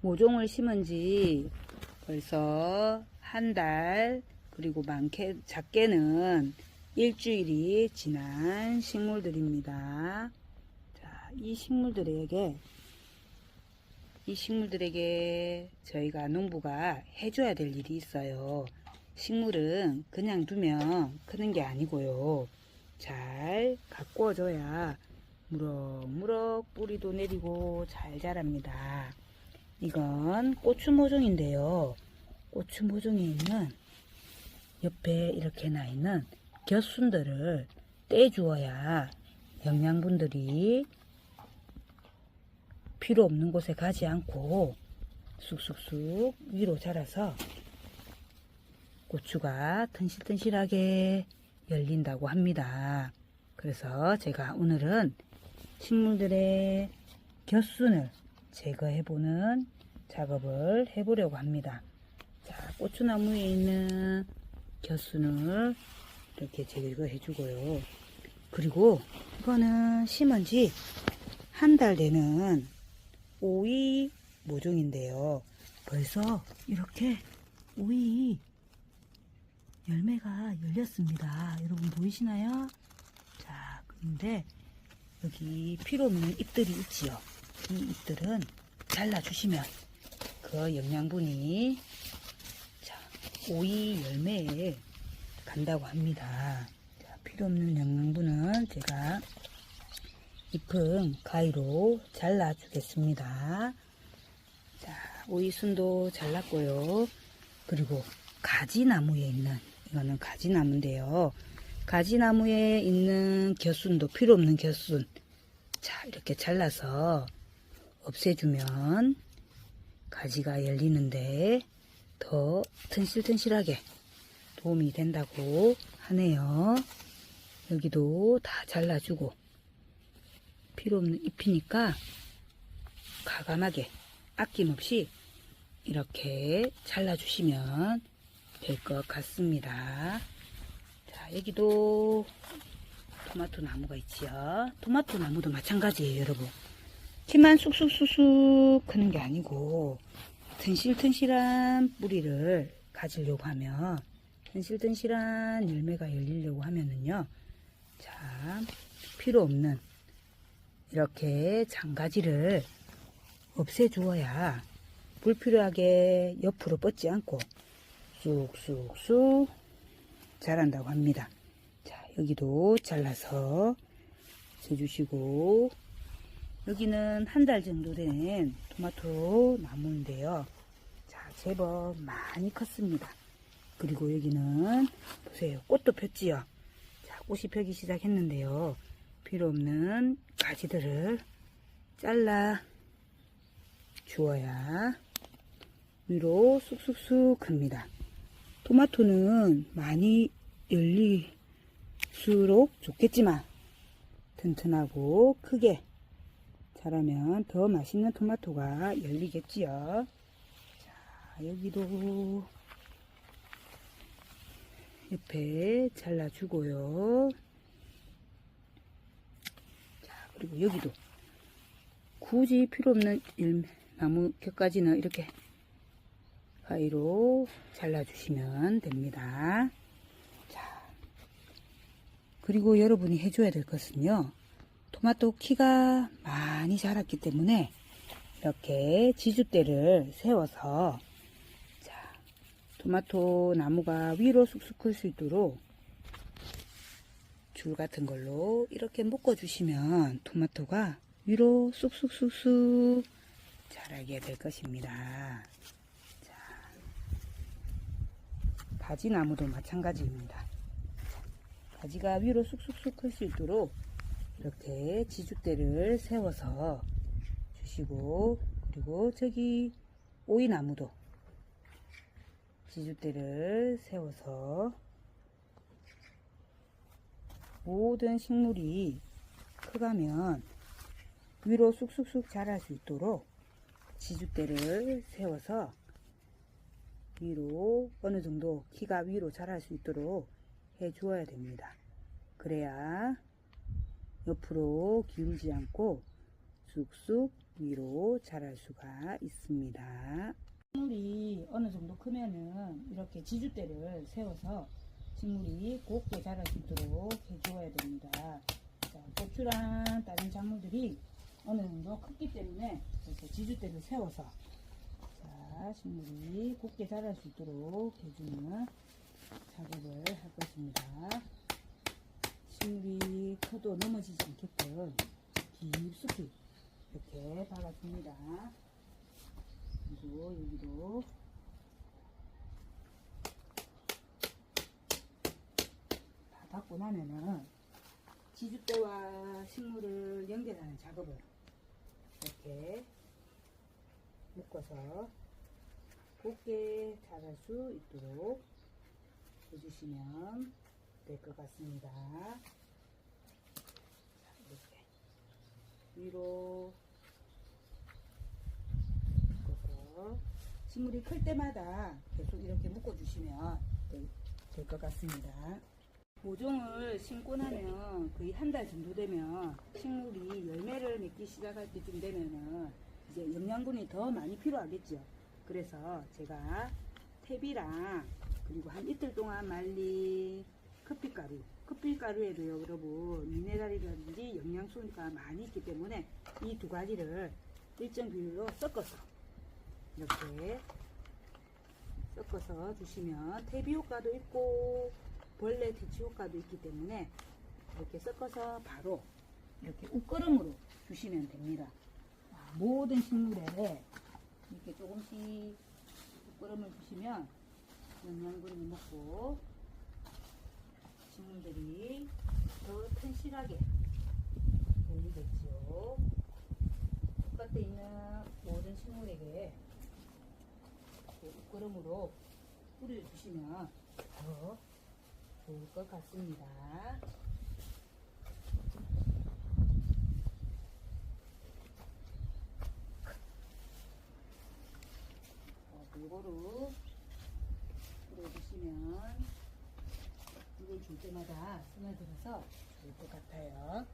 모종을 심은 지 벌써 한 달, 그리고 많게, 작게는 일주일이 지난 식물들입니다. 자, 이 식물들에게, 이 식물들에게 저희가 농부가 해줘야 될 일이 있어요. 식물은 그냥 두면 크는 게 아니고요. 잘 가꾸어줘야 무럭무럭 뿌리도 내리고 잘 자랍니다. 이건 고추 모종인데요. 고추 모종에 있는 옆에 이렇게 나 있는 곁순들을 떼주어야 영양분들이 필요 없는 곳에 가지 않고 쑥쑥쑥 위로 자라서 고추가 튼실튼실하게 열린다고 합니다. 그래서 제가 오늘은 식물들의 곁순을 제거해보는 작업을 해보려고 합니다. 자, 고추나무에 있는 곁순을 이렇게 제거해 주고요. 그리고 이거는 심은 지 한 달 되는 오이 모종인데요. 벌써 이렇게 오이 열매가 열렸습니다. 여러분 보이시나요? 자, 근데 여기 필요 없는 잎들이 있지요. 이 잎들은 잘라주시면 그 영양분이 자, 오이 열매에 간다고 합니다. 자, 필요 없는 영양분은 제가 잎은 가위로 잘라 주겠습니다. 자, 오이순도 잘랐고요. 그리고 가지나무에 있는 이거는 가지나무인데요. 가지나무에 있는 곁순도 필요 없는 곁순 자 이렇게 잘라서 없애주면 가지가 열리는데 더 튼실튼실하게 도움이 된다고 하네요. 여기도 다 잘라주고 필요 없는 잎이니까 가감하게 아낌없이 이렇게 잘라주시면 될 것 같습니다. 자, 여기도 토마토 나무가 있지요. 토마토 나무도 마찬가지예요, 여러분. 키만 쑥쑥쑥쑥 크는 게 아니고 튼실튼실한 뿌리를 가지려고 하면 튼실튼실한 열매가 열리려고 하면은요. 자, 필요 없는 이렇게 장가지를 없애주어야 불필요하게 옆으로 뻗지 않고 쑥쑥쑥 자란다고 합니다. 자, 여기도 잘라서 써주시고, 여기는 한 달 정도 된 토마토 나무인데요. 자, 제법 많이 컸습니다. 그리고 여기는, 보세요. 꽃도 폈지요. 자, 꽃이 펴기 시작했는데요. 필요 없는 가지들을 잘라 주어야 위로 쑥쑥쑥 합니다. 토마토는 많이 열릴수록 좋겠지만 튼튼하고 크게 자라면 더 맛있는 토마토가 열리겠지요. 자, 여기도 옆에 잘라주고요. 자, 그리고 여기도 굳이 필요 없는 일- 나무 곁까지는 이렇게 가위로 잘라주시면 됩니다. 자, 그리고 여러분이 해줘야 될 것은요. 토마토 키가 많이 자랐기 때문에 이렇게 지주대를 세워서 자, 토마토 나무가 위로 쑥쑥 클 수 있도록 줄 같은 걸로 이렇게 묶어주시면 토마토가 위로 쑥쑥쑥쑥 자라게 될 것입니다. 가지나무도 마찬가지입니다. 가지가 위로 쑥쑥쑥 클 수 있도록 이렇게 지주대를 세워서 주시고 그리고 저기 오이나무도 지주대를 세워서 모든 식물이 크가면 위로 쑥쑥쑥 자랄 수 있도록 지주대를 세워서 위로 어느 정도 키가 위로 자랄 수 있도록 해 주어야 됩니다. 그래야 옆으로 기울지 않고 쑥쑥 위로 자랄 수가 있습니다. 식물이 어느 정도 크면은 이렇게 지주대를 세워서 식물이 곱게 자랄 수 있도록 해주어야 됩니다. 자, 고추랑 다른 작물들이 어느 정도 컸기 때문에 이렇게 지주대를 세워서 자, 식물이 곱게 자랄 수 있도록 해주는 작업을 할 것입니다. 커도 넘어지지 않게끔 깊숙이 이렇게 박아줍니다. 그리고 여기도 다 닦고 나면은 지주대와 식물을 연결하는 작업을 이렇게 묶어서 곱게 자랄 수 있도록 해주시면 될 것 같습니다. 자, 이렇게 위로 묶어서 식물이 클 때마다 계속 이렇게 묶어주시면 될 것 같습니다. 모종을 심고 나면 거의 한 달 정도 되면 식물이 열매를 맺기 시작할 때쯤 되면은 이제 영양분이 더 많이 필요하겠죠. 그래서 제가 탭이랑 그리고 한 이틀 동안 말린 커피가루, 커피가루에도요, 여러분, 미네랄이라든지 영양소가 많이 있기 때문에 이 두 가지를 일정 비율로 섞어서 이렇게 섞어서 주시면 퇴비 효과도 있고 벌레 퇴치 효과도 있기 때문에 이렇게 섞어서 바로 이렇게 옷걸음으로 주시면 됩니다. 아, 모든 식물에 이렇게 조금씩 옷걸음을 주시면 영양분이 먹고 식물들이 더 튼실하게 열리겠죠. 바깥에 있는 모든 식물에게 옷걸음으로 뿌려주시면 더 좋을 것 같습니다. 어, 골고루 뿌려주시면 물을 줄 때마다 스며들어서 좋을 것 같아요.